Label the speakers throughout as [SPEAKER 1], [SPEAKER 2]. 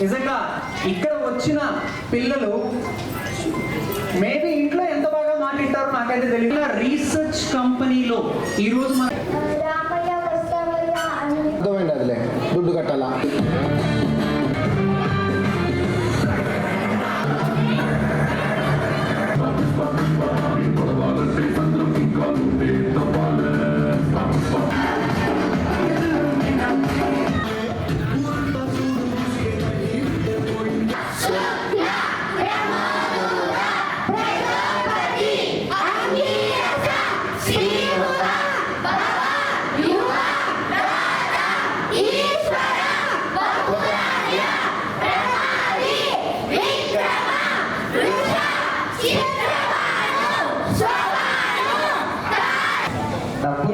[SPEAKER 1] నిజంగా ఇక్కడ వచ్చిన పిల్లలు మేబీ ఇంట్లో ఎంత బాగా మాట్లాడతారో నాకైతే తెలియదు రీసెర్చ్ కంపెనీలో ఈరోజు మన
[SPEAKER 2] రామయ్య వస్తావయ్య అని
[SPEAKER 3] అర్థమైంది అదిలే. దుడ్డు కట్టాలా?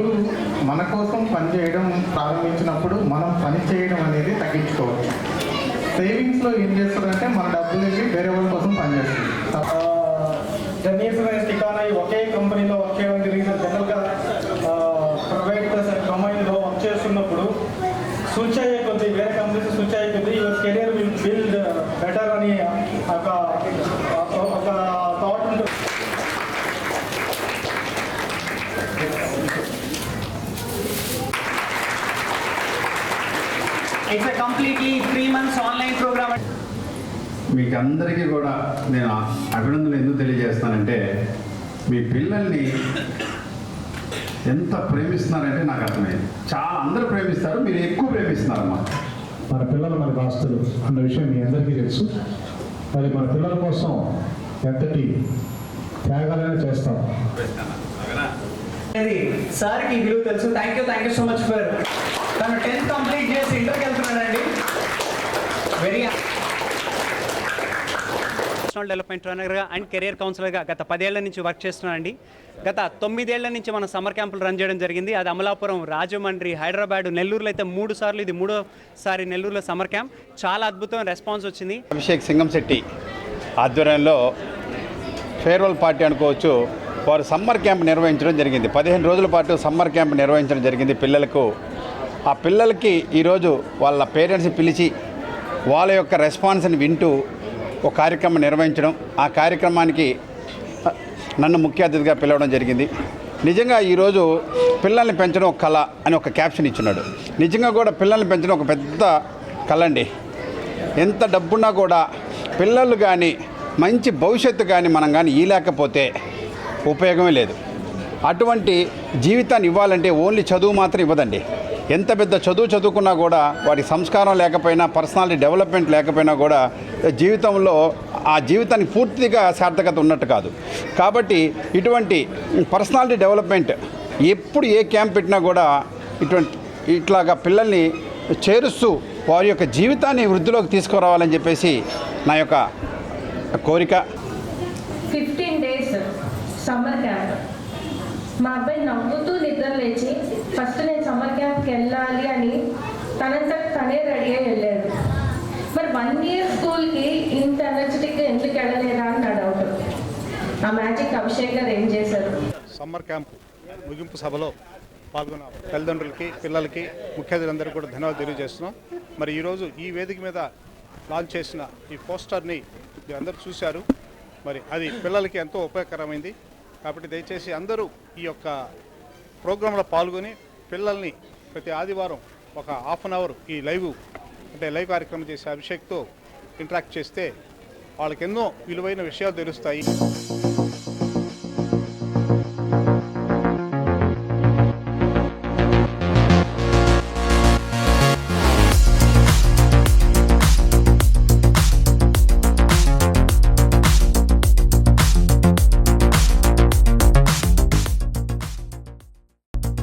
[SPEAKER 4] డబ్బులు మన కోసం పనిచేయడం ప్రారంభించినప్పుడు మనం పని చేయడం అనేది తగ్గించుకోవచ్చు. సేవింగ్స్లో ఏం చేస్తారంటే మన డబ్బులు వేరే వాళ్ళ కోసం పనిచేస్తుంది
[SPEAKER 5] టెన్ ఇయర్స్ స్టిక్ ఆన్ అయ్యి ఒకే కంపెనీలో వర్క్ చేయడం జరిగింది జనరల్గా ప్రైవేట్ కంపెనీలో వర్క్ చేస్తున్నప్పుడు స్విచ్ అయ్యే కొద్దీ వేరే కంపెనీస్ స్విచ్ అయ్యే కొద్దీ your career will build better అని ఒక ఒక థాట్ ఉంటుంది
[SPEAKER 1] it's completely three months online program
[SPEAKER 6] మీకు అందరికీ కూడా నేను అభినందనలు ఎందుకు తెలియజేస్తానంటే మీ పిల్లల్ని ఎంత ప్రేమిస్తున్నారంటే నాకు అర్థమైంది. చాలా అందరూ ప్రేమిస్తారు మీరు ఎక్కువ ప్రేమిస్తున్నారమ్మా.
[SPEAKER 7] మన పిల్లలు మనకు ఆస్తులు అన్న విషయం మీ అందరికీ తెలుసు. మరి మన పిల్లల కోసం ఎంతటి త్యాగాలైనా చేస్తాం.
[SPEAKER 1] సార్కి విలువ తెలుసు. Thank you thank you so much for తను టెన్త్ కంప్లీట్ చేసి ఇంటర్కి వెళ్తున్నాడండి. వెరీ
[SPEAKER 8] పర్సనల్ డెవలప్మెంట్ ట్రైనర్గా అండ్ కెరియర్ కౌన్సిలర్గా గత పదేళ్ళ నుంచి వర్క్ చేస్తున్నానండి. గత తొమ్మిదేళ్ళ నుంచి మనం సమ్మర్ క్యాంపులు రన్ చేయడం జరిగింది. అది అమలాపురం రాజమండ్రి హైదరాబాద్ నెల్లూరులో అయితే మూడు సార్లు ఇది మూడోసారి నెల్లూరులో సమ్మర్ క్యాంప్ చాలా అద్భుతమైన రెస్పాన్స్ వచ్చింది.
[SPEAKER 6] అభిషేక్ సింగంశెట్టి ఆధ్వర్యంలో ఫేర్వెల్ పార్టీ అనుకోవచ్చు. వారు సమ్మర్ క్యాంప్ నిర్వహించడం జరిగింది. పదిహేను రోజుల పాటు సమ్మర్ క్యాంప్ నిర్వహించడం జరిగింది పిల్లలకు. ఆ పిల్లలకి ఈరోజు వాళ్ళ పేరెంట్స్ పిలిచి వాళ్ళ యొక్క రెస్పాన్స్ని వింటూ ఒక కార్యక్రమం నిర్వహించడం. ఆ కార్యక్రమానికి నన్ను ముఖ్య అతిథిగా పిలవడం జరిగింది. నిజంగా ఈరోజు పిల్లల్ని పెంచడం ఒక కళ అని ఒక క్యాప్షన్ ఇచ్చున్నాడు. నిజంగా కూడా పిల్లల్ని పెంచడం ఒక పెద్ద కళ అండి ఎంత డబ్బున్నా కూడా పిల్లలు కానీ మంచి భవిష్యత్తు కానీ మనం కానీ ఇవ్వలేకపోతే ఉపయోగమే లేదు. అటువంటి జీవితాన్ని ఇవ్వాలంటే ఓన్లీ చదువు మాత్రం ఇవ్వదండి. ఎంత పెద్ద చదువు చదువుకున్నా కూడా వారి సంస్కారం లేకపోయినా పర్సనాలిటీ డెవలప్మెంట్ లేకపోయినా కూడా జీవితంలో ఆ జీవితానికి పూర్తిగా సార్థకత ఉన్నట్టు కాదు. కాబట్టి ఇటువంటి పర్సనాలిటీ డెవలప్మెంట్ ఎప్పుడు ఏ క్యాంప్ పెట్టినా కూడా ఇటువంటి ఇట్లాగా పిల్లల్ని చేరుస్తూ వారి యొక్క జీవితాన్ని వృద్ధిలోకి తీసుకురావాలని చెప్పేసి నా యొక్క కోరిక.
[SPEAKER 9] Fifteen days summer camp. మా అబ్బాయి నవ్వుతూ నిద్ర లేచి ఫస్ట్ వెళ్ళాలి అని తనంత తనే రెడీ అయి వెళ్ళాడు. మరి వన్ ఇయర్ స్కూల్కి ఇంత ఎనర్జెటిక్గా ఎందుకు వెళ్ళలేదా అని నా డౌట్ ఆ మ్యాజిక్ అభిషేక్ గారు ఏం చేశారు?
[SPEAKER 4] సమ్మర్ క్యాంప్ ముగింపు సభలో పాల్గొన్న తల్లిదండ్రులకి పిల్లలకి ముఖ్య కూడా ధన్యవాదాలు తెలియజేస్తున్నాం. మరి ఈరోజు ఈ వేదిక మీద లాంచ్ చేసిన ఈ పోస్టర్ని మీరు అందరూ చూశారు. మరి అది పిల్లలకి ఎంతో ఉపయోగకరమైంది. కాబట్టి దయచేసి అందరూ ఈ యొక్క ప్రోగ్రాంలో పాల్గొని పిల్లల్ని ప్రతి ఆదివారం ఒక హాఫ్ అన్ అవర్ ఈ లైవ్ అంటే లైవ్ కార్యక్రమం చేసే అభిషేక్తో ఇంటరాక్ట్ చేస్తే వాళ్ళకి ఎన్నో విలువైన విషయాలు తెలుస్తాయి.